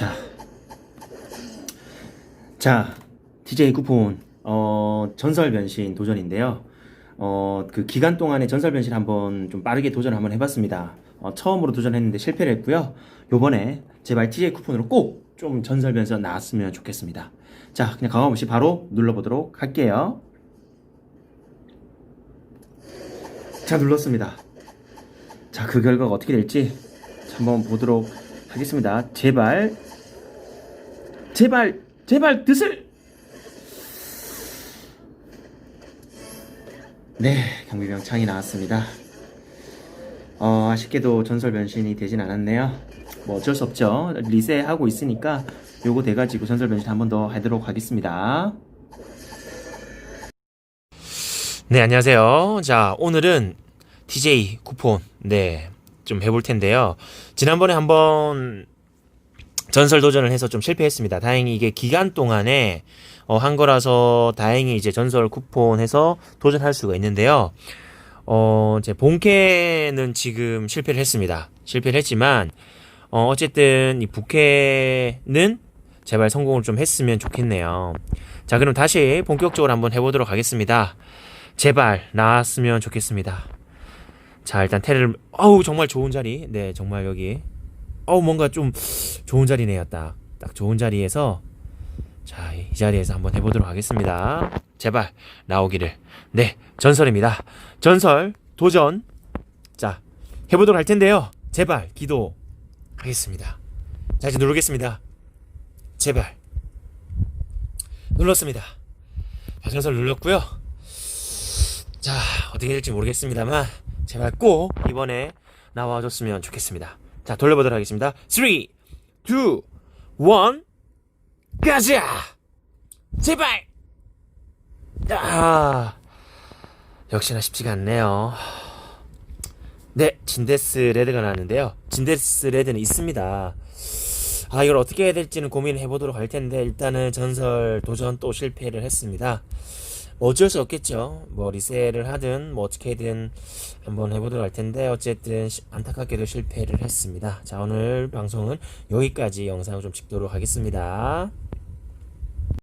자, 자, DJ 쿠폰 어, 전설 변신 도전인데요. 어, 그 기간 동안에 전설 변신 한번 좀 빠르게 도전 한번 해봤습니다. 어, 처음으로 도전했는데 실패를 했고요. 요번에 제발 DJ 쿠폰으로 꼭 좀 전설 변신 나왔으면 좋겠습니다. 자, 그냥 강화 없이 바로 눌러보도록 할게요. 자, 눌렀습니다. 자, 그 결과가 어떻게 될지 한번 보도록 하겠습니다. 제발, 제발, 제발 드슬! 네, 경비병 창이 나왔습니다. 어, 아쉽게도 전설 변신이 되진 않았네요. 뭐 어쩔 수 없죠. 리셋하고 있으니까 요거 돼가지고 전설 변신 한 번 더 하도록 하겠습니다. 네, 안녕하세요. 자, 오늘은 TJ 쿠폰, 네, 좀 해볼 텐데요. 지난번에 한번 전설 도전을 해서 좀 실패했습니다. 다행히 이게 기간 동안에 어, 한 거라서 다행히 이제 전설 쿠폰 해서 도전할 수가 있는데요. 어, 제 본캐는 지금 실패를 했습니다. 실패를 했지만, 어, 어쨌든 이 부캐는 제발 성공을 좀 했으면 좋겠네요. 자, 그럼 다시 본격적으로 한번 해보도록 하겠습니다. 제발 나왔으면 좋겠습니다. 자, 일단 테를 어우 정말 좋은 자리. 네, 정말 여기. 어우 뭔가 좀 좋은 자리네요. 딱. 딱 좋은 자리에서 자, 이 자리에서 한번 해 보도록 하겠습니다. 제발 나오기를. 네, 전설입니다. 전설 도전. 자, 해 보도록 할 텐데요. 제발 기도 하겠습니다. 자, 이제 누르겠습니다. 제발. 눌렀습니다. 자, 전설 눌렀고요. 자, 어떻게 될지 모르겠습니다만, 제발 꼭 이번에 나와줬으면 좋겠습니다. 자, 돌려보도록 하겠습니다. 3, 2, 1, 가자! 제발! 아, 역시나 쉽지가 않네요. 네, 진데스 레드가 나왔는데요. 진데스 레드는 있습니다. 아, 이걸 어떻게 해야 될지는 고민을 해보도록 할 텐데, 일단은 전설 도전 또 실패를 했습니다. 뭐 어쩔 수 없겠죠. 뭐 리셋을 하든 뭐 어떻게든 한번 해보도록 할 텐데 어쨌든 시- 안타깝게도 실패를 했습니다. 자 오늘 방송은 여기까지 영상을 좀 찍도록 하겠습니다.